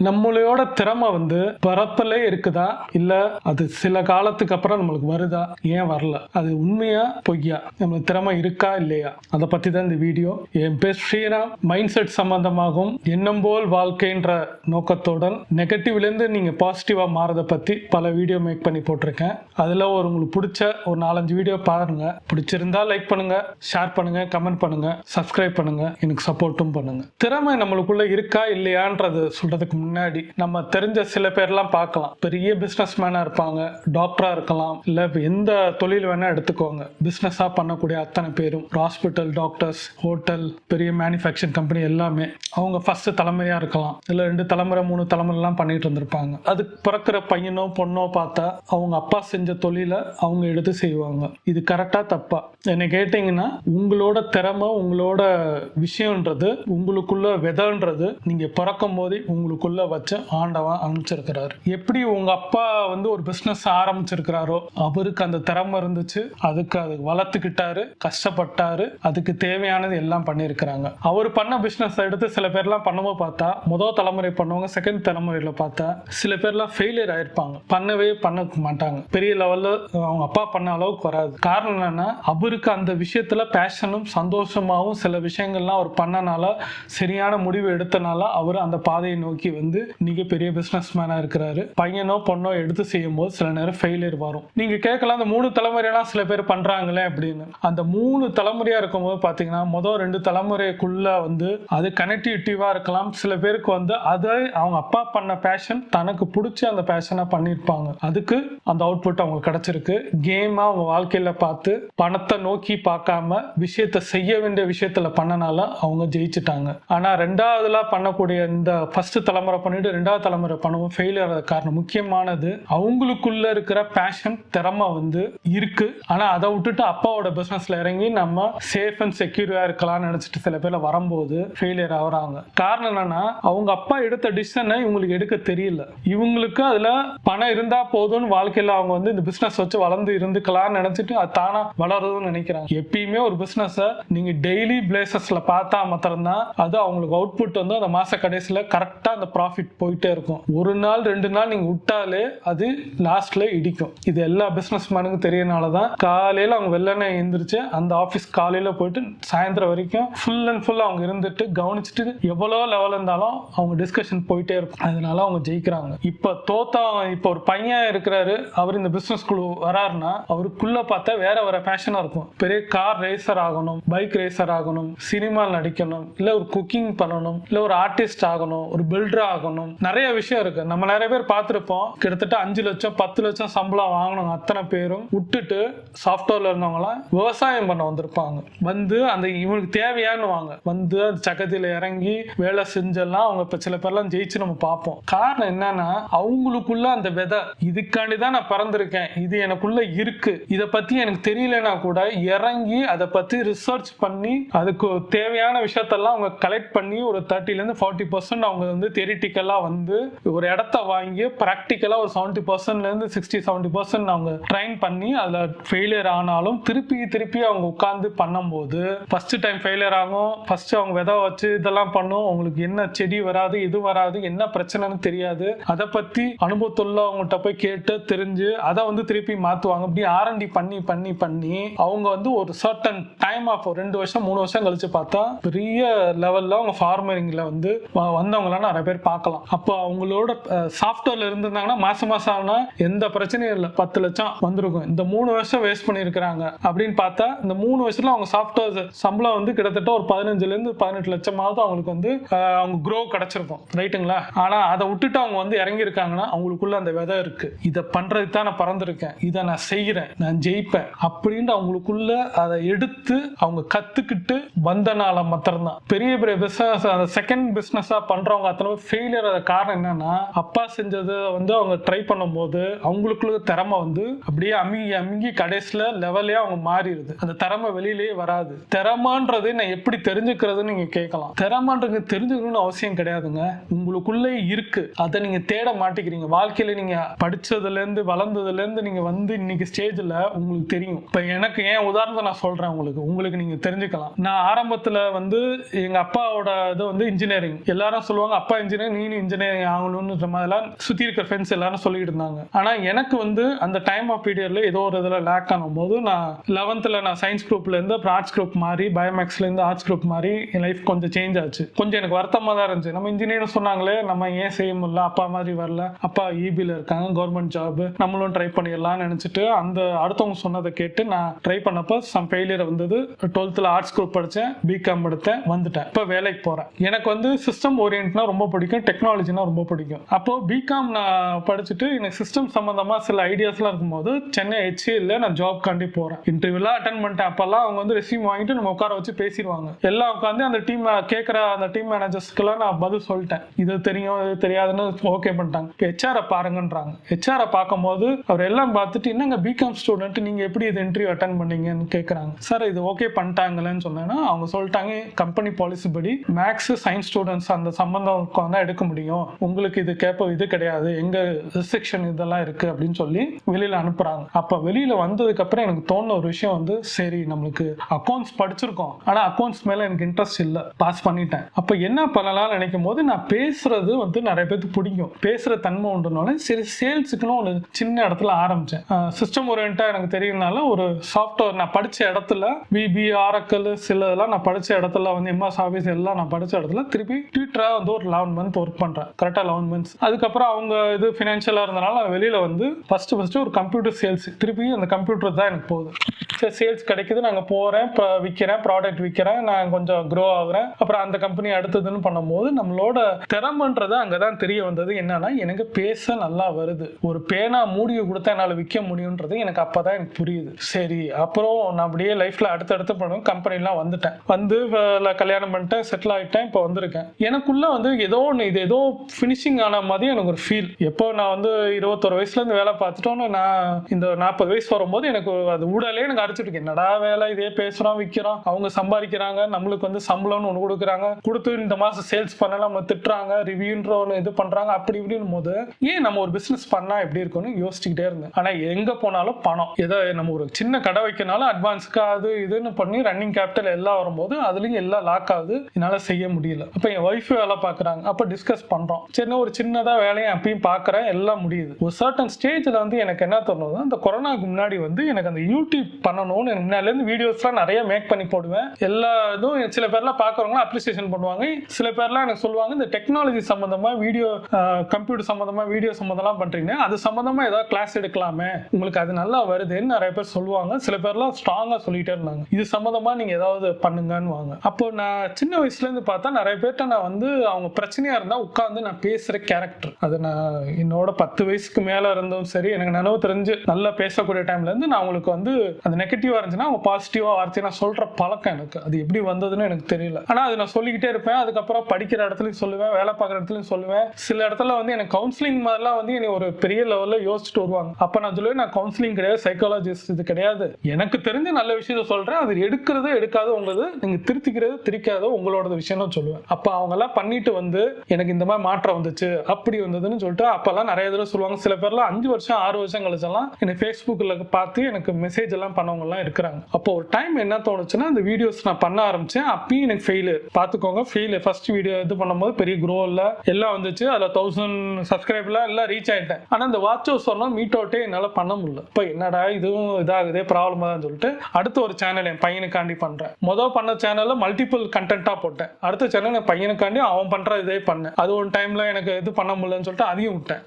நம்மளோட திறமை வந்து பிறப்பிலே இருக்குதா? இல்ல அது சில காலத்துக்கு அப்புறம் நம்மளுக்கு வருதா? ஏன் வரல? அது உண்மையா பொய்யா? நம்மளுக்கு திறமை இருக்கா இல்லையா? அதை பத்தி தான் இந்த வீடியோ. என் பேர் ஸ்ரீராம். மைண்ட் செட் சம்பந்தமாகவும் எண்ணம் போல் வாழ்க்கைன்ற நோக்கத்துடன் நெகட்டிவ்லேருந்து நீங்க பாசிட்டிவா மாறத பத்தி பல வீடியோ மேக் பண்ணி போட்டிருக்கேன். அதுல ஒரு உங்களுக்கு பிடிச்ச ஒரு நாலஞ்சு வீடியோ பாருங்க. பிடிச்சிருந்தா லைக் பண்ணுங்க ஷேர் பண்ணுங்க கமெண்ட் பண்ணுங்க சப்ஸ்கிரைப் பண்ணுங்க. எனக்கு சப்போர்ட்டும் பண்ணுங்க. திறமை நம்மளுக்குள்ள இருக்கா இல்லையான்றது சொல்றதுக்கு முன்னாடி நம்ம தெரிஞ்ச சில பேர்லாம் பார்க்கலாம். பெரிய பிஸ்னஸ் மேனா இருப்பாங்க டாக்டரா இருக்கலாம் இல்ல எந்த தொழில் வேணா எடுத்துக்கோங்க. பிஸ்னஸாக பண்ணக்கூடிய அத்தனை பேரும் ஹாஸ்பிட்டல் டாக்டர்ஸ் ஹோட்டல் பெரிய மேனுஃபேக்சரிங் கம்பெனி எல்லாமே அவங்க ஃபர்ஸ்ட் தலைமுறையா இருக்கலாம். இல்ல ரெண்டு தலைமுறை மூணு தலைமுறைலாம் பண்ணிட்டு இருந்திருப்பாங்க. அது பிறக்கிற பையனோ பொண்ணோ பார்த்தா அவங்க அப்பா செஞ்ச தொழிலை அவங்க எடுத்து செய்வாங்க. இது கரெக்டா தப்பா? என்னை கேட்டிங்கன்னா உங்களோட திறமை உங்களோட விஷயம்ன்றது உங்களுக்குள்ள விதன்றது நீங்க பிறக்கும் போதே உங்களுக்குள்ள வச்சு ஆண்டவன் அனுப்பிச்சிருக்கிறாரு. எப்படி உங்க அப்பா வந்து ஒரு பிசினஸ் ஆரம்பிச்சிருக்கிறாரோ அவருக்கு அந்த திறமை இருந்துச்சு அதுக்கு அது வளர்த்துக்கிட்டாரு கஷ்டப்பட்டாரு அதுக்கு தேவையானது எல்லாம் பண்ணியிருக்கிறாங்க. அவர் பண்ண பிசினஸ் எடுத்து சில பேர்லாம் பண்ணும்போது பார்த்தா முதல் தலைமுறை பண்ணவங்க செகண்ட் தலைமுறையில பார்த்தா சில பேர்லாம் ஃபெயிலியர் ஆயிருப்பாங்க. பண்ணவே பண்ண மாட்டாங்க. பெரிய லெவல்ல அவங்க அப்பா பண்ண அளவுக்கு வராது. காரணம் என்னன்னா அவருக்கு அந்த விஷயத்துல பேஷனும் சந்தோஷமாகவும் சில விஷயங்கள்லாம் அவர் பண்ணனால சரியான முடிவு எடுத்தனால அவர் அந்த பாதையை நோக்கி வந்து இன்னைக்கு பெரிய பிசினஸ் மேனா இருக்கிறாரு. பையனோ பொண்ணோ எடுத்து செய்யும் போது சில நேரம் ஃபெயிலியர் வரும். நீங்க கேட்கலாம் அந்த மூணு தலைமுறையெல்லாம் சில பேர் பண்றாங்களே அப்படின்னு. அந்த மூணு தலைமுறையா இருக்கும்போது பாத்தீங்கன்னா முதல் ரெண்டு தலைமுறைக்குள்ள வந்து அது கனெக்டிவிட்டிவா இருக்கலாம். சில பேருக்கு வந்து அதை அவங்க அப்பா பண்ண பேஷன் தனக்கு பிடிச்ச அந்த பேஷனை பண்ணியிருப்பாங்க அதுக்கு அந்த அவுட்புட் அவங்களுக்கு கிடைச்சிருக்கு. கேமா அவங்க வாழ்க்கையில பார்த்து பணத்தை நோக்கி பார்க்காம விஷயத்த செய்ய வேண்டிய விஷயத்துல பண்ணனால அவங்க ஜெயிச்சிட்டாங்க. ஆனா ரெண்டாவதுல பண்ணக்கூடிய இந்த ஃபர்ஸ்ட் தலைமுறை பண்ணிட்டு ரெண்டாவது தலைமுறை பண்ணவும். ஃபெயிலியர் காரணம். முக்கியமானது அவங்களுக்குள்ள இருக்கிற பேஷன் திறமை வந்து இருக்கு. ஆனா அதை விட்டுட்டு அப்பாவோட பிசினஸ்ல இறங்கி நம்ம சேஃப் அண்ட் செக்யூரியா இருக்கலாம்னு நினைச்சிட்டு சில பேர்ல வரும்போது ஃபெயிலியர் ஆகுறாங்க. காரணம் என்னன்னா அவங்க அப்பா எடுத்த டிசிஷனை இவங்களுக்கு எடுக்க தெரியல. இவங்களுக்கு அதுல பணம் இருந்தா போதும்னு வாழ்க்கையில அவங்க வந்து இந்த பிசினஸ் வச்சு வளர்ந்து இருந்துக்கலாம்னு நினைச்சிட்டு அது தானா வளருதுன்னு நினைக்கிறாங்க. எப்பயுமே ஒரு பிசினஸ் நீங்க டெய்லி பிளேசஸ்ல பார்த்தா மாத்திரம்தான் அது அவங்களுக்கு அவுட்புட் வந்து அந்த மாச கடைசியில கரெக்டா அந்த ப்ராஃபிட் போயிட்டே இருக்கும். ஒரு நாள் ரெண்டு நாள் நீங்க விட்டாலே அது லாஸ்ட்ல இடிக்கும். இது எல்லா பிசினஸ் மேனுக்கும் தெரியனால தான் காலையில அவங்க வெள்ளனே எந்திரிச்சு அந்த ஆஃபீஸ் காலையில போயிட்டு சாயந்தரம் வரைக்கும் ஃபுல் அண்ட் ஃபுல் அவங்க இருந்துட்டு கவனிச்சுட்டு எவ்வளோ லெவல் இருந்தாலும் அவங்க டிஸ்கஷன் போயிட்டே இருக்கும். அதனால அவங்க ஜெயிக்கிறாங்க. இப்ப தோத்தா இப்ப ஒரு பையன் இருக்கிறாரு. அவர் இந்த பிசினஸ் குழு வராருன்னா அவருக்குள்ள பார்த்தா வேற வேற பேஷனா இருக்கும். பெரிய கார் ரேசர் ஆகணும் பைக் ரேசர் ஆகணும் சினிமா நடிக்கணும் இல்ல ஒரு குக்கிங் பண்ணணும் இல்ல ஒரு ஆர்டிஸ்ட் ஆகணும் ஒரு பில்டர் ஆகணும் நிறைய விஷயம் இருக்கு. நம்ம நிறைய பேர் பார்த்துருப்போம். கிட்டத்தட்ட அஞ்சு லட்சம் பத்து லட்சம் சம்பளம் வாங்கணும் அத்தனை பேரும். விட்டுட்டு சாஃப்ட்வேர்ல இருந்தவங்களாம் விவசாயம் பண்ண வந்திருப்பாங்க. வந்து அந்த இவனுக்கு தேவையான்னு வாங்க வந்து அந்த சக்கத்தில இறங்கி வேலை செஞ்செல்லாம் அவங்க இப்போ சில பேர்லாம் ஜெயிச்சு நம்ம பார்ப்போம். காரணம் என்னன்னா அவங்களுக்குள்ள அந்த விதை இதுக்காண்டி தான் நான் பிறந்திருக்கேன். இது எனக்குள்ள இருக்கு. இதை பத்தி எனக்கு தெரியலனா கூட இறங்கி அதை பத்தி ரிசர்ச் பண்ணி அதுக்கு தேவையான விஷயத்தெல்லாம் அவங்க கலெக்ட் பண்ணி ஒரு தேர்ட்டில இருந்து ஃபார்ட்டி பர்சன்ட் அவங்க வந்து தேடி தியரிட்டிக்கலாக வந்து ஒரு இடத்த வாங்கி ப்ராக்டிக்கலா ஒரு செவன்டி பர்சன்ட்ல இருந்து சிக்ஸ்டி செவன்டி பர்சன்ட் அவங்க ட்ரைன் பண்ணி அதுல ஃபெயிலியர் ஆனாலும் திருப்பி திருப்பி அவங்க உட்காந்து பண்ணும்போது ஃபர்ஸ்ட் டைம் ஃபெயிலியர் ஆகும். ஃபர்ஸ்ட் அவங்க விதை வச்சு இதெல்லாம் பண்ணும். உங்களுக்கு என்ன செடி வராது இது வராது என்ன பிரச்சனைன்னு தெரியாது. அதை பத்தி அனுபவத்துள்ள அவங்ககிட்ட போய் கேட்டு தெரிஞ்சு அதை வந்து திருப்பி மாத்துவாங்க. இப்படி ஆரண்டி பண்ணி பண்ணி பண்ணி அவங்க வந்து ஒரு சர்டன் டைம் ஆஃப் ரெண்டு வருஷம் மூணு வருஷம் கழிச்சு பார்த்தா பெரிய லெவல்ல அவங்க ஃபார்மரிங்ல வந்து வந்தவங்களாம் நிறைய பேர் பார்க்கலாம். அப்போ அவங்களோட சாஃப்ட்வேர்ல இருந்திருந்தாங்கன்னா மாசம் மாசம் ஆனா எந்த பிரச்சனையும் இல்லை. பத்து லட்சம் வந்திருக்கும். இந்த மூணு வருஷம் வேஸ்ட் பண்ணியிருக்கிறாங்க. அப்படின்னு பார்த்தா இந்த மூணு வருஷத்துல அவங்க சாஃப்ட்வேர் சம்பளம் வந்து கிட்டத்தட்ட ஒரு பதினஞ்சுல இருந்து பதினெட்டு லட்சமாவது அவங்களுக்கு வந்து அவங்க க்ரோ கிடைச்சிருக்கும். ரைட்டுங்களா? ஆனா அதை விட்டுட்டு அவங்க வந்து இறங்கியிருக்காங்கன்னா அவங்களுக்குள்ள அந்த விதை இருக்கு. இதை பண்றதுக்கு தான் நான் பறந்துருக்கேன். இதை நான் செய்யறேன். நான் ஜெயிப்பேன். அப்படின்ட்டு அவங்களுக்குள்ள அதை எடுத்து அவங்க கத்துக்கிட்டு வந்தனால மாத்திரம்தான். பெரிய பெரிய பிசினஸ் அந்த செகண்ட் பிசினஸா பண்றவங்க அத்தனை ஃபெயிலியர் காரணம் என்னன்னா அப்பா செஞ்சதை வந்து அவங்க ட்ரை பண்ணும்போது அவங்களுக்குள்ள திறமை வந்து அப்படியே அமுங்கி அமுங்கி கடைசியில் லெவலே அவங்க மாறிடுது. அந்த திறமை வெளியிலேயே வராது. திறமான்றது நான் எப்படி தெரிஞ்சுக்கிறதுன்னு நீங்க கேட்கலாம். திறமான்றது தெரிஞ்சுக்கணும்னு அவசியம் கிடையாதுங்க. உங்களுக்குள்ளே இருக்கு. அதை நீங்க தேட மாட்டேங்கிறீங்க. வாழ்க்கையில நீங்க படித்ததுலேருந்து வளர்ந்ததுலேருந்து நீங்கள் நீங்க வந்து இன்னைக்கு ஸ்டேஜில் உங்களுக்கு தெரியும். இப்போ எனக்கு ஏன் உதாரணத்தை நான் சொல்றேன் உங்களுக்கு. உங்களுக்கு நீங்க தெரிஞ்சுக்கலாம். நான் ஆரம்பத்தில் வந்து எங்க அப்பாவோட இது வந்து இன்ஜினியரிங் எல்லாரும் சொல்லுவாங்க அப்பா இன்ஜினியர் இன்ஜினியரிங் நீ இன்ஜினியரிங் ஆகணும்னு மாதிரிலாம் சுற்றி இருக்கிற ஃப்ரெண்ட்ஸ் எல்லாரும் சொல்லிட்டு இருந்தாங்க. ஆனால் எனக்கு வந்து அந்த டைம் ஆஃப் பீரியடில் ஏதோ ஒரு இதில் லேக் ஆகும்போது நான் லெவன்த்தில் நான் சயின்ஸ் குரூப்லேருந்து அப்புறம் ஆர்ட்ஸ் குரூப் மாறி பயோமேக்ஸ்லேருந்து ஆர்ட்ஸ் குரூப் மாறி என் லைஃப் கொஞ்சம் சேஞ்ச் ஆச்சு. கொஞ்சம் எனக்கு வருத்தமாக தான் இருந்துச்சு. நம்ம இன்ஜினியர் சொன்னாங்களே நம்ம ஏன் செய்ய முடியல? அப்பா மாதிரி வரல. அப்பா இபியில் இருக்காங்க கவர்மெண்ட் ஜாப் நம்மளும் ட்ரை பண்ணிடலாம்னு நினச்சிட்டு அந்த அடுத்தவங்க சொன்னதை கேட்டு நான் ட்ரை பண்ணப்போ சம் ஃபெயிலியர் வந்தது. டுவெல்த்தில் ஆர்ட்ஸ் குரூப் படித்தேன் பிகாம் எடுத்தேன் வந்துட்டேன். இப்போ வேலைக்கு போகிறேன் எனக்கு வந்து சிஸ்டம் ஓரியன்ட்னா ரொம்ப பிடிக்கும். டெக்னாலஜினா ரொம்ப பிடிக்கும். அப்போ பிகாம் நான் படிச்சுட்டு எனக்கு சிஸ்டம் சம்மந்தமாக சில ஐடியாஸ்லாம் இருக்கும்போது சென்னை ஹெச்ஏல நான் ஜாப் காண்டி போகிறேன் இன்டர்வியூலாம் அட்டன் பண்ணிட்டேன். அப்போல்லாம் அவங்க வந்து ரெசியூம் வாங்கிட்டு நம்ம உட்கார வச்சு பேசிடுவாங்க. எல்லாம் உட்காந்து அந்த டீம் கேட்குற அந்த டீம் மேனேஜர்ஸ்க்கெல்லாம் நான் பதில் சொல்லிட்டேன். இது தெரியும் இது தெரியாதுன்னு ஓகே பண்ணிட்டாங்க. இப்போ ஹெச்ஆரை பாருங்கன்றாங்க. ஹெச்ஆரை பார்க்கும்போது அவர் எல்லாம் பார்த்துட்டு என்னங்க பிகாம் ஸ்டூடெண்ட் நீங்கள் எப்படி இது இன்டர்வியூ அட்டன் பண்ணீங்கன்னு கேட்குறாங்க சார் இது ஓகே பண்ணிட்டாங்களேன்னு சொன்னேன்னா அவங்க சொல்லிட்டாங்க கம்பெனி பாலிசி படி மேக்ஸ் சயின்ஸ் ஸ்டூடெண்ட்ஸ் அந்த சம்பந்தம் தான் எடுக்க முடியும். உங்களுக்கு இது கேட்போம் இது கிடையாது. எங்க ரிஸ்ட்ரிக்ஷன் இதெல்லாம் இருக்கு அப்படின்னு சொல்லி வெளியில அனுப்புறாங்க. அப்ப வெளியில வந்ததுக்கு அப்புறம் எனக்கு தோணுன ஒரு விஷயம் வந்து சரி நம்மளுக்கு அக்கௌண்ட்ஸ் படிச்சிருக்கோம். ஆனா அக்கௌண்ட்ஸ் மேல எனக்கு இன்ட்ரெஸ்ட் இல்ல. பாஸ் பண்ணிட்டேன். அப்ப என்ன பண்ணலாம் நினைக்கும் போது நான் பேசுறது வந்து நிறைய பேருக்கு பிடிக்கும். பேசுற தன்மை உண்டுனால சரி சேல்ஸுக்குன்னு ஒரு சின்ன இடத்துல ஆரம்பிச்சேன். சிஸ்டம் ஓரியன்டா எனக்கு தெரியும்னால ஒரு சாஃப்ட்வேர் நான் படிச்ச இடத்துல பிபி ஆரக்கல் சில இதெல்லாம் நான் படிச்ச இடத்துல வந்து எம்எஸ் ஆஃபீஸ் எல்லாம் நான் படிச்ச இடத்துல திருப்பி ட்விட்டரா வந்து ஒரு லெவன் மந்த் ஒர்க் பண்ணுறேன் கரெக்டாக லெவன் மந்த்ஸ் அதுக்கப்புறம் அவங்க இது ஃபினான்ஷியலாக இருந்தனால நான் வந்து ஃபர்ஸ்ட் ஃபஸ்ட்டு ஒரு கம்ப்யூட்டர் சேல்ஸ் திருப்பி அந்த கம்ப்யூட்டர் தான் எனக்கு போகுது. சரி சேல்ஸ் கிடைக்குது. நாங்கள் போகிறேன் இப்போ விற்கிறேன் ப்ராடக்ட் விற்கிறேன் நான் கொஞ்சம் க்ரோ ஆகுறேன். அப்புறம் அந்த கம்பெனி அடுத்ததுன்னு பண்ணும்போது நம்மளோட திறமன்றதை அங்கே தான் தெரிய வந்தது. என்னன்னா எனக்கு பேச நல்லா வருது. ஒரு பேனா மூடியை கொடுத்தா என்னால் விற்க முடியுன்றது எனக்கு அப்போ தான் எனக்கு புரியுது. சரி அப்புறம் நான் அப்படியே லைஃப்பில் அடுத்தடுத்து பண்ணுவேன். கம்பெனிலாம் வந்துட்டேன். வந்து கல்யாணம் பண்ணிட்டேன் செட்டில் ஆகிட்டேன் இப்போ வந்திருக்கேன். எனக்குள்ளே வந்து ஏதோ ஒன்று இது ஏதோ ஃபினிஷிங் ஆன மாதிரி எனக்கு ஒரு ஃபீல் எப்போ நான் வந்து இருபத்தொரு வயசுல இருந்து வேலை பார்த்துட்டோன்னு நான் இந்த நாற்பது வயசு வரும்போது எனக்கு அது ஊடலே எனக்கு அரைச்சிட்டு என்னடா வேலை இதே பேசுறோம் விற்கிறோம் அவங்க சம்பாதிக்கிறாங்க நம்மளுக்கு வந்து சம்பளம்னு ஒன்று கொடுக்குறாங்க. கொடுத்து இந்த மாதம் சேல்ஸ் பண்ணலாம் நம்ம திட்டுறாங்க ரிவ்யூன்ற ஒன்று இது பண்ணுறாங்க அப்படி இப்படின்னு போது ஏன் நம்ம ஒரு பிஸ்னஸ் பண்ணால் எப்படி இருக்கும்னு யோசிச்சுக்கிட்டே இருந்தேன். ஆனால் எங்கே போனாலும் பணம். ஏதோ நம்ம ஒரு சின்ன கடை வைக்கனாலும் அட்வான்ஸ்க்கு அது இதுன்னு பண்ணி ரன்னிங் கேபிட்டல் எல்லாம் வரும்போது அதுலேயும் எல்லாம் லாக் ஆகுது. என்னால் செய்ய முடியல. அப்போ என் ஒய்ஃபு வேலை பார்க்குறாங்க. அப்போ டிஸ்கஸ் பண்றோம். சின்ன ஒரு சின்னதா வேலையை அப்பயும் பாக்குறேன். எல்லாம் முடியுது. ஒரு சர்டன் ஸ்டேஜ்ல வந்து எனக்கு என்ன தோணுது அந்த கொரோனாக்கு முன்னாடி வந்து எனக்கு அந்த யூடியூப் பண்ணணும்னு எனக்கு இருந்து வீடியோஸ்லாம் நிறைய மேக் பண்ணி போடுவேன். எல்லா இதுவும் சில பேர்லாம் பார்க்குறவங்களும் அப்ரிசியேஷன் பண்ணுவாங்க. சில பேர்லாம் எனக்கு சொல்லுவாங்க இந்த டெக்னாலஜி சம்பந்தமா வீடியோ கம்ப்யூட்டர் சம்பந்தமா வீடியோ சம்பந்தம்லாம் பண்றீங்க. அது சம்பந்தமா ஏதாவது கிளாஸ் எடுக்கலாமே? உங்களுக்கு அது நல்லா வருதுன்னு நிறைய பேர் சொல்லுவாங்க. சில பேர்லாம் ஸ்ட்ராங்கா சொல்லிட்டே இருந்தாங்க. இது சம்பந்தமா நீங்க ஏதாவது பண்ணுங்கன்னு வாங்க. அப்போ நான் சின்ன வயசுல இருந்து பார்த்தா நிறைய பேர்கிட்ட நான் வந்து அவங்க பிரச்சனையா இருந்தா உட்காந்து நான் பேசுற கேரக்டர் அது நான் என்னோட பத்து வயசுக்கு மேல இருந்தும் சரி எனக்கு நினைவு தெரிஞ்சு நல்லா பேசக்கூடிய டைம்ல இருந்து நான் உங்களுக்கு வந்து அது நெகட்டிவா இருந்துச்சுன்னா அவங்க பாசிட்டிவா வார்த்தை நான் சொல்ற பழக்கம் எனக்கு. அது எப்படி வந்ததுன்னு எனக்கு தெரியல. ஆனா அது நான் சொல்லிக்கிட்டே இருப்பேன். அதுக்கப்புறம் படிக்கிற இடத்துலயும் சொல்லுவேன் வேலை பார்க்குற இடத்துலயும் சொல்லுவேன். சில இடத்துல வந்து எனக்கு கவுன்சிலிங் மாதிரிலாம் வந்து என்னை ஒரு பெரிய லெவல்ல யோசிச்சுட்டு வருவாங்க. அப்ப நான் சொல்லுவேன் நான் கவுன்சிலிங் கிடையாது சைக்காலஜிஸ்ட் இது கிடையாது. எனக்கு தெரிஞ்ச நல்ல விஷயத்த சொல்றேன். அது எடுக்கிறதோ எடுக்காத உங்களது நீங்க திருத்திக்கிறது திரிக்காதோ உங்களோட விஷயம் சொல்லுவேன். அப்ப அவங்க எல்லாம் பண்ணிட்டு வந்து எனக்கு இந்த மாதிரி மாற்றம் வந்துச்சு அப்படி வந்ததுன்னு சொல்லிட்டு அப்பெல்லாம் நிறைய தடவை சொல்லுவாங்க. சில பேர்லாம் அஞ்சு வருஷம் ஆறு வருஷம் கழிச்செல்லாம் என்னை ஃபேஸ்புக்கில் பார்த்து எனக்கு மெசேஜ் எல்லாம் பண்ணவங்கலாம் இருக்கிறாங்க. அப்போ ஒரு டைம் என்ன தோணுச்சுன்னா அந்த வீடியோஸ் நான் பண்ண ஆரம்பிச்சேன். அப்பயும் எனக்கு ஃபெயிலு பார்த்துக்கோங்க ஃபெயிலு ஃபர்ஸ்ட் வீடியோ இது பண்ணும்போது பெரிய க்ரோ இல்லை. எல்லாம் வந்துச்சு. அதில் தௌசண்ட் சப்ஸ்கிரைப்லாம் எல்லாம் ரீச் ஆகிட்டேன் ஆனால் இந்த வாட்ச் ஹவுஸ் சொன்னால் மீட் அவுட்டே என்னால் பண்ண முடியல. இப்போ என்னடா இதுவும் இதாகுதே ப்ராப்ளமாக தான் சொல்லிட்டு அடுத்த ஒரு சேனல் என் பையனுக்காண்டி பண்ணுறேன் மொதல் பண்ண சேனலில் மல்டிபிள் கண்டென்ட்டாக போட்டேன். அடுத்த சேனல் என் பையனுக்காண்டி அவன் பண்ணுற இதே பண்ணேன். அது ஒரு டைம்ல எனக்கு இது பண்ண முடியலன்னு சொல்லிட்டு அதையும் விட்டேன்.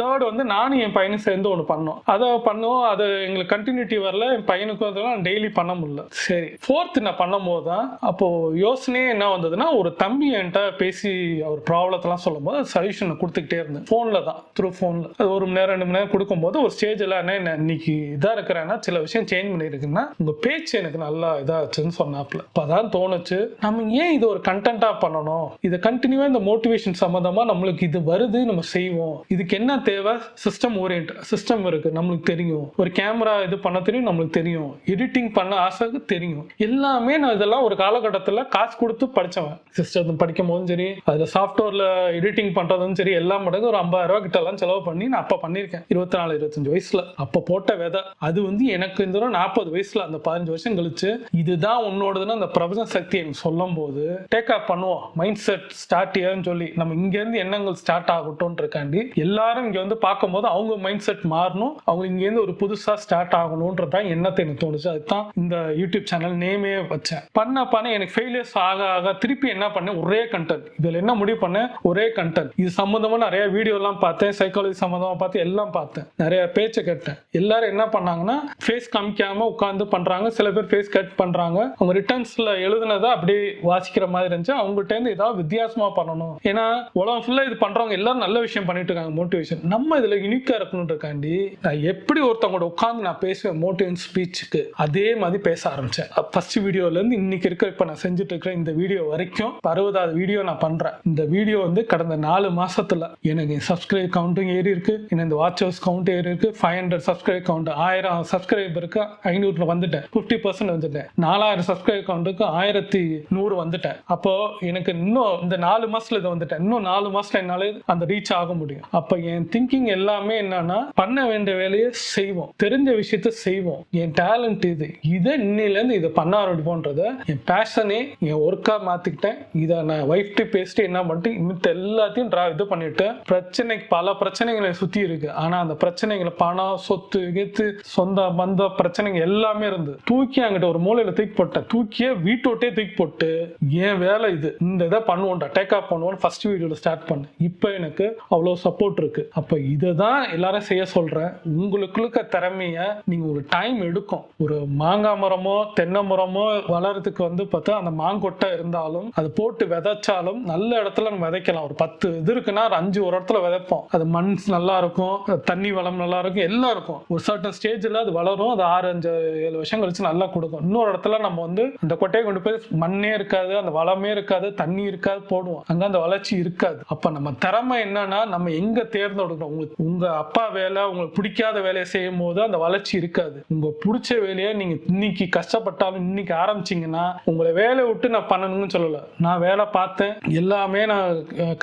தேர்ட் வந்து நானும் என் பையனும் சேர்ந்து ஒன்று பண்ணோம். அதை பண்ணோம் அது எங்களுக்கு கண்டினியூட்டி வரல. என் பையனுக்கும் அதெல்லாம் டெய்லி பண்ண முடியல. சரி ஃபோர்த் நான் பண்ணும்போது தான் அப்போ யோசனையே என்ன வந்ததுன்னா ஒரு தம்பி என்கிட்ட பேசி அவர் ப்ராப்ளத்தெல்லாம் சொல்லும்போது சொல்யூஷன் கொடுத்துக்கிட்டே இருந்தேன். ஃபோனில் தான் த்ரூ ஃபோனில் அது ஒரு மணி நேரம் ரெண்டு மணி நேரம் கொடுக்கும்போது ஒரு ஸ்டேஜில் என்ன என்ன இன்னைக்கு இதாக இருக்கிறேன்னா சில விஷயம் சேஞ்ச் பண்ணியிருக்குன்னா உங்கள் பேச்சு எனக்கு நல்லா இதாச்சுன்னு சொன்னாப்புல. அப்போ தான் தோணுச்சு நம்ம ஏன் இது ஒரு கண்டென்ட்டாக பண்ணணும்? இதை கண்டினியூவாக இந்த மோட்டிவேஷன் சம்மந்தமாக நம்மளுக்கு இது வருது நம்ம செய்வோம். இதுக்கு என்ன தேவை? சிஸ்டம் ஓரியன்ட் சிஸ்டம் இருக்கு. நம்மளுக்கு தெரியும். ஒரு கேமரா இது பண்ண தெரியும் நம்மளுக்கு தெரியும். எடிட்டிங் பண்ண ஆசைக்கு தெரியும். எல்லாமே நான் இதெல்லாம் ஒரு காலகட்டத்தில் காசு கொடுத்து படித்தவன் சிஸ்டம் படிக்கும் போதும் சரி அதில் சாஃப்ட்வேரில் எடிட்டிங் பண்ணுறதும் சரி எல்லா மடங்கு ஒரு ஐம்பதாயிரம் ரூபா கிட்ட எல்லாம் செலவு பண்ணி நான் அப்போ பண்ணியிருக்கேன். இருபத்தி நாலு இருபத்தஞ்சு வயசுல. அப்போ போட்ட விதை. அது வந்து எனக்கு இந்த தடவை நாற்பது வயசுல அந்த பதினஞ்சு வருஷம் கழிச்சு இதுதான் உன்னோடதுன்னு அந்த பிரபஞ்ச சக்தி எனக்கு சொல்லும் போது டேக் அப் பண்ணுவோம். மைண்ட் செட் ஸ்டார்ட் இயர்னு சொல்லி சொல்லி நம்ம இங்கேருந்து எண்ணங்கள் ஸ்டார்ட் ஆகட்டும்ன்றக்காண்டி எல்லாரும் இங்க வந்து பார்க்கும்போது அவங்க மைண்ட் செட் மாறணும். அவங்க இங்கேருந்து ஒரு புதுசா ஸ்டார்ட் ஆகணுன்றதான் எண்ணத்தை எனக்கு தோணுச்சு. அதுதான் இந்த யூடியூப் சேனல் நேமே வச்சேன். பண்ண பண்ண எனக்கு ஃபெயிலியர்ஸ் ஆக ஆக திருப்பி என்ன பண்ணேன்? ஒரே கண்டென்ட் இதுல என்ன முடிவு பண்ணேன்? ஒரே கண்டென்ட் இது சம்மந்தமாக நிறைய வீடியோலாம் பார்த்தேன். சைக்காலஜி சம்மந்தமாக பார்த்து எல்லாம் பார்த்தேன். நிறைய பேச்சை கேட்டேன். எல்லாரும் என்ன பண்ணாங்கன்னா ஃபேஸ் காமிக்காம உட்காந்து பண்றாங்க. சில பேர் ஃபேஸ் கட் பண்றாங்க. அவங்க ரிட்டர்ன்ஸ்ல எழுதுனதை அப்படியே வாசிக்கிற மாதிரி இருந்துச்சு. அவங்ககிட்ட இருந்து ஏதாவது வித்தியாசமா பண்ணணும். ஏன்னா உலகம் ஃபுல்லாக இது பண்றவங்க எல்லாரும் நல்ல விஷயம் பண்ணிட்டு இருக்காங்க மோட்டிவேஷன் நம்ம இதுல யூனிக்கா இருக்கணுன்றக்காண்டி நான் எப்படி ஒருத்தவங்களோட உட்காந்து நான் பேசுவேன் மோட்டிவேஷன் ஸ்பீச்சுக்கு அதே மாதிரி பேச ஆரம்பிச்சேன். ஃபர்ஸ்ட் வீடியோல இருந்து இன்னைக்கு இருக்க இப்ப நான் செஞ்சுட்டு இருக்கிற இந்த வீடியோ வரைக்கும் அறுபதாவது வீடியோ நான் பண்றேன். இந்த வீடியோ வந்து கடந்த நாலு மாசத்துல எனக்கு சப்ஸ்கிரைப் கவுண்ட்டும் ஏறி இருக்கு எனக்கு இந்த வாட்சர்ஸ் கவுண்ட் ஏறி இருக்கு ஃபைவ் ஹண்ட்ரட் சப்ஸ்கிரைப் கவுண்ட் ஆயிரம் சப்ஸ்கிரைபருக்கு ஐநூறுல வந்துட்டேன் ஃபிஃப்டி பர்சன்ட் வந்துட்டேன். நாலாயிரம் சப்ஸ்கிரைப் கவுண்ட்டுக்கு ஆயிரத்தி நூறு வந்துட்டேன். அப்போ எனக்கு இன்னும் இந்த நாலு மாசத்துல இது வந்துட்டேன். இன்னும் நாலு மாசத்துல என்னால அந்த ரீச் ஆக முடியும். அப்ப என் திங்கிங் எல்லாமே என்னன்னா பண்ண வேண்டிய வேலையை செய்வோம். தெரிஞ்ச விஷயத்த செய்வோம். என் டேலண்ட் இது. இதை இன்னில இருந்து இதை பண்ண ஆரம்பிப்போன்றத என் பேஷனே என் ஒர்க்கா மாத்திக்கிட்டேன். இதை நான் ஒய்ஃப்ட்டு பேசிட்டு என்ன பண்ணிட்டு மித்த எல்லாத்தையும் ட்ரா இது பண்ணிட்டு பிரச்சனை பல பிரச்சனைகளை சுத்தி இருக்கு. ஆனா அந்த பிரச்சனைகளை பணம் சொத்து கீத்து சொந்த பந்த பிரச்சனைங்க எல்லாமே இருந்து தூக்கி அங்கிட்ட ஒரு மூலையில தூக்கி போட்டேன். தூக்கியே வீட்டோட்டே தூக்கி போட்டு என் வேலை இது. இந்த இதை பண்ணுவோம்டா டேக் ஆஃப் பண்ணுவோம் ஃபர்ஸ்ட் வீடியோவில் ஸ்டார்ட் பண்ணேன் இப்போ எனக்கு அவ்வளோ சப்போர்ட் இருக்குது அப்போ இதை தான் எல்லாரும் செய்ய சொல்கிறேன் உங்களுக்குள்ள திறமையை நீங்கள் ஒரு டைம் எடுக்கும். ஒரு மாங்காய் மரமோ தென்னை மரமோ வளர்கிறதுக்கு வந்து பார்த்தா அந்த மாங்கொட்டை இருந்தாலும் அது போட்டு விதைச்சாலும் நல்ல இடத்துல நம்ம விதைக்கலாம். ஒரு பத்து இது இருக்குன்னா ஒரு அஞ்சு ஒரு இடத்துல விதைப்போம். அது மண் நல்லா இருக்கும் தண்ணி வளம் நல்லா இருக்கும் எல்லாம் இருக்கும். ஒரு சர்டன் ஸ்டேஜில் அது வளரும். அது ஆறு அஞ்சு ஏழு வருஷம் கழிச்சு நல்லா கொடுக்கும். இன்னொரு இடத்துல நம்ம வந்து அந்த கொட்டையை கொண்டு போய் மண்ணே இருக்காது அந்த வளமே இருக்காது தண்ணி இருக்காது போடுவோம். அங்கே அந்த வளர்ச்சி இருக்காது. அப்ப நம்ம திறமை என்னன்னா நம்ம எங்க தேர்ந்தெடுக்கிறோம்? உங்களுக்கு உங்க அப்பா வேலை உங்களுக்கு பிடிக்காத வேலையை செய்யும் போது அந்த வளர்ச்சி இருக்காது. உங்க பிடிச்ச வேலையை நீங்க இன்னைக்கு கஷ்டப்பட்டாலும் இன்னைக்கு ஆரம்பிச்சீங்கன்னா உங்களை வேலையை விட்டு நான் பண்ணணும்னு சொல்லல. நான் வேலை பார்த்தேன் எல்லாமே நான்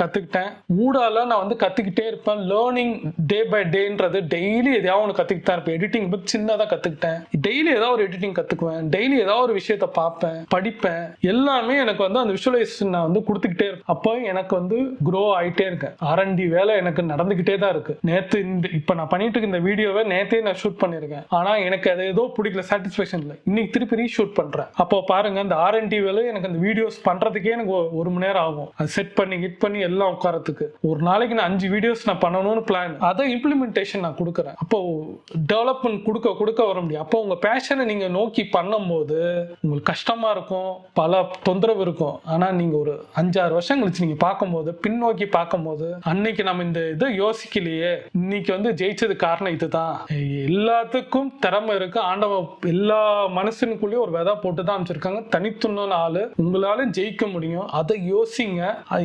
கற்றுக்கிட்டேன் கத்துக்கிட்டேன். ஊடால நான் வந்து கத்துக்கிட்டே இருப்பேன். லேர்னிங் டே பை டேன்றது டெய்லி எதாவது ஒன்று கத்துக்கிட்டு தான் இருப்பேன். எடிட்டிங் பற்றி சின்னதாக கத்துக்கிட்டேன். டெய்லி ஏதாவது ஒரு எடிட்டிங் கத்துக்குவேன். டெய்லி ஏதாவது ஒரு விஷயத்த பார்ப்பேன் படிப்பேன். எல்லாமே எனக்கு வந்து அந்த விஷுவலைசேஷன் நான் வந்து கொடுத்துக்கிட்டே இருப்பேன். அப்போ எனக்கு எனக்கு வந்து க்ரோ ஆகிட்டே இருக்கேன். ஆர்என்டி வேலை எனக்கு நடந்துக்கிட்டே தான் இருக்கு. நேற்று இந்த இப்போ நான் பண்ணிட்டு இருக்க இந்த வீடியோவை நேற்றே நான் ஷூட் பண்ணியிருக்கேன் ஆனால் எனக்கு அது ஏதோ பிடிக்கல சாட்டிஸ்ஃபேக்ஷன் இல்லை. இன்னைக்கு திருப்பி ரீஷூட் பண்ணுறேன் அப்போ பாருங்க அந்த ஆர்என்டி வேலை எனக்கு அந்த வீடியோஸ் பண்ணுறதுக்கே எனக்கு ஒரு மணி நேரம் ஆகும். அது செட் பண்ணி கிட் பண்ணி எல்லாம் உட்காரத்துக்கு ஒரு நாளைக்கு நான் அஞ்சு வீடியோஸ் நான் பண்ணணும்னு பிளான் அதை இம்ப்ளிமெண்டேஷன் நான் கொடுக்குறேன். அப்போ டெவலப்மெண்ட் கொடுக்க கொடுக்க வர முடியும். அப்போ உங்கள் பேஷனை நீங்கள் நோக்கி பண்ணும்போது உங்களுக்கு கஷ்டமா இருக்கும். பல தொந்தரவு இருக்கும். ஆனால் நீங்கள் ஒரு அஞ்சாறு வருஷம் கழிச்சு நீங்கள் பார்க்கும்போது பின்னோக்கி பார்க்கும்போது அன்னைக்கு நம்ம இந்த இதை யோசிக்கலையே. இன்னைக்கு வந்து ஜெயிச்சது காரணம் இதுதான். எல்லாத்துக்கும் திறமை இருக்கு. ஆண்டவன் எல்லா மனுஷனுக்குள்ளேயும் ஒரு விதை போட்டு தான் அமைச்சிருக்காங்க. தனித்துண்ணு ஆளு. உங்களாலும் ஜெயிக்க முடியும். அதை யோசிங்க.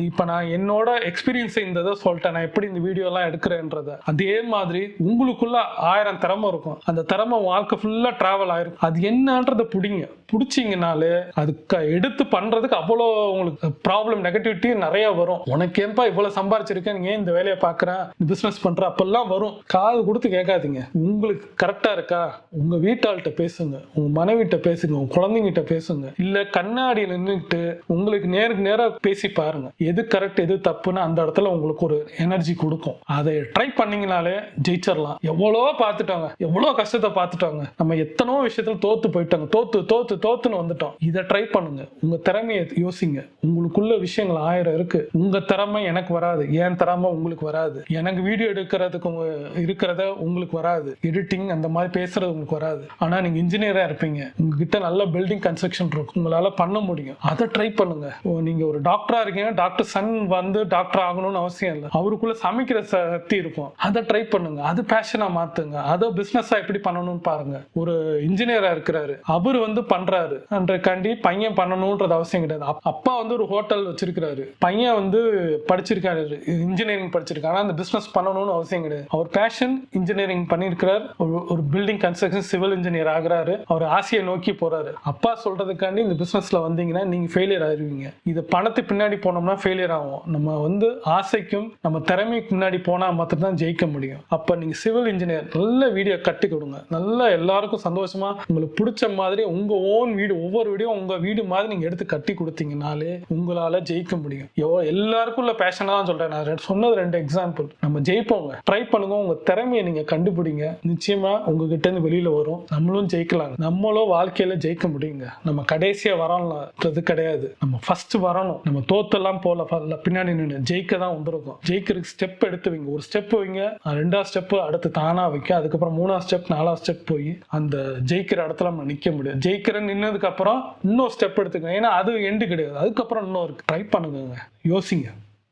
இப்போ இப்ப நான் என்னோட எக்ஸ்பீரியன்ஸ் இந்த இதை சொல்லிட்டேன். நான் எப்படி இந்த வீடியோ எல்லாம் எடுக்கிறேன்றத. அதே மாதிரி உங்களுக்குள்ள ஆயிரம் திறமை இருக்கும். அந்த திறமை வாழ்க்கை ஃபுல்லா டிராவல் ஆயிருக்கும் அது என்னன்றதை பிடிங்க. பிடிச்சிங்கனாலே அதுக்கு எடுத்து பண்றதுக்கு அவ்வளோ உங்களுக்கு ப்ராப்ளம் நெகட்டிவிட்டி நிறைய வரும். உனக்கு ஏன்பா இவ்வளவு சம்பாரிச்சிருக்கேன்? ஏன் இந்த வேலையை பார்க்குறேன் பிசினஸ் பண்ற. அப்பெல்லாம் வரும். காது கொடுத்து கேட்காதீங்க. உங்களுக்கு கரெக்டா இருக்கா? உங்க வீட்டாள்கிட்ட பேசுங்க. உங்க மனைவிட்ட பேசுங்க. உங்க குழந்தைங்கிட்ட பேசுங்க. இல்ல கண்ணாடியில் நின்றுட்டு உங்களுக்கு நேருக்கு நேரா பேசி பாருங்க. எது கரெக்ட் எது தப்புன்னு அந்த இடத்துல உங்களுக்கு ஒரு எனர்ஜி கொடுக்கும். அதை ட்ரை பண்ணீங்கனாலே ஜெயிச்சிடலாம் எவ்வளோ பார்த்துட்டோங்க. எவ்வளோ கஷ்டத்தை பார்த்துட்டோங்க. நம்ம எத்தனோ விஷயத்துல தோத்து போயிட்டோங்க. தோத்து தோத்து தோத்துன்னு வந்துட்டோம். இதை ட்ரை பண்ணுங்க. உங்க திறமையை யோசிங்க. உங்களுக்குள்ள விஷயங்கள் ஆயிரம் இருக்கு. உங்க திறமை எனக்கு வராது ஏன் திறமை உங்களுக்கு வராது. எனக்கு வீடியோ எடுக்கிறதுக்கு இருக்கிறத உங்களுக்கு வராது. எடிட்டிங் அந்த மாதிரி பேசுறது உங்களுக்கு வராது. ஆனா நீங்க இன்ஜினியரா இருப்பீங்க. உங்ககிட்ட நல்ல பில்டிங் கன்ஸ்ட்ரக்ஷன் இருக்கும். உங்களால பண்ண முடியும். அதை ட்ரை பண்ணுங்க. ஓ, நீங்க ஒரு டாக்டரா இருக்கீங்க. டாக்டர் சன் வந்து டாக்டர் ஆகணும்னு அவசியம் இல்லை. அவருக்குள்ள சமைக்கிற சக்தி இருக்கும். அதை ட்ரை பண்ணுங்க. அது பேஷனா மாத்துங்க. அதை பிசினஸா எப்படி பண்ணணும்னு பாருங்க. ஒரு இன்ஜினியரா இருக்கிறாரு. அவர் வந்து பண்றாரு. அன்றக்காண்டி பையன் பண்ணணும்ன்றது அவசியம் கிடையாது. அப்பா வந்து ஒரு ஹோட்டல் வச்சிருக்கிறாரு. பையன் வந்து படிச்சிருக்காரு. இன்ஜினியரிங் படிச்சிருக்காரு. அந்த பிசினஸ் பண்ணணும்னு அவசியம் கிடையாது. அவர் பேஷன் இன்ஜினியரிங் பண்ணியிருக்கிறார். ஒரு ஒரு பில்டிங் கன்ஸ்ட்ரக்ஷன் சிவில் இன்ஜினியர் ஆகிறாரு. அவர் ஆசையை நோக்கி போறாரு. அப்பா சொல்றதுக்காண்டி இந்த பிசினஸ்ல வந்தீங்கன்னா நீங்க ஃபெயிலியர் ஆயிருவீங்க. இது பணத்து பின்னாடி போனோம்னா ஃபெயிலியர் ஆகும். நம்ம வந்து ஆசைக்கும் நம்ம திறமைக்கு முன்னாடி போனா மாத்திரம் தான் ஜெயிக்க முடியும். அப்ப நீங்க சிவில் இன்ஜினியர் நல்ல வீடியோ கட்டி கொடுங்க. நல்லா எல்லாருக்கும் சந்தோஷமா உங்களுக்கு பிடிச்ச மாதிரி உங்க ஓன் வீடு ஒவ்வொரு வீடியோ உங்க வீடு மாதிரி நீங்க எடுத்து கட்டி கொடுத்தீங்கனாலே உங்களால ஜெயிக்க முடியும். எவ்வளோ எல்லாருக்கும் உள்ள பேஷனாக தான் சொல்றேன். நான் சொன்னது ரெண்டு எக்ஸாம்பிள் நம்ம ஜெயிப்போங்க. ட்ரை பண்ணுங்க. உங்க திறமையை நீங்க கண்டுபிடிங்க. நிச்சயமா உங்ககிட்ட இருந்து வெளியில வரும். நம்மளும் ஜெயிக்கலாம் நம்மளும் வாழ்க்கையில ஜெயிக்க முடியுங்க. நம்ம கடைசியா வரலாம்ன்றது கிடையாது. நம்ம ஃபர்ஸ்ட் வரணும். நம்ம தோத்தெல்லாம் போல பின்னாடி நின்று ஜெயிக்க தான் வந்திருக்கும். ஜெயிக்கிறதுக்கு ஸ்டெப் எடுத்து வைங்க. ஒரு ஸ்டெப் வைங்க. அஹ் ரெண்டாவது ஸ்டெப் அடுத்து தானா வைக்க. அதுக்கப்புறம் மூணாவது ஸ்டெப் நாலாவது ஸ்டெப் போய் அந்த ஜெயிக்கிற இடத்துல நம்ம நிக்க முடியும். ஜெயிக்கிற நின்னதுக்கு அப்புறம் இன்னொரு ஸ்டெப் எடுத்துக்கோங்க. ஏன்னா அது எண்டு கிடையாது. அதுக்கப்புறம் இன்னும் ட்ரை பண்ணுங்க யோசிங்க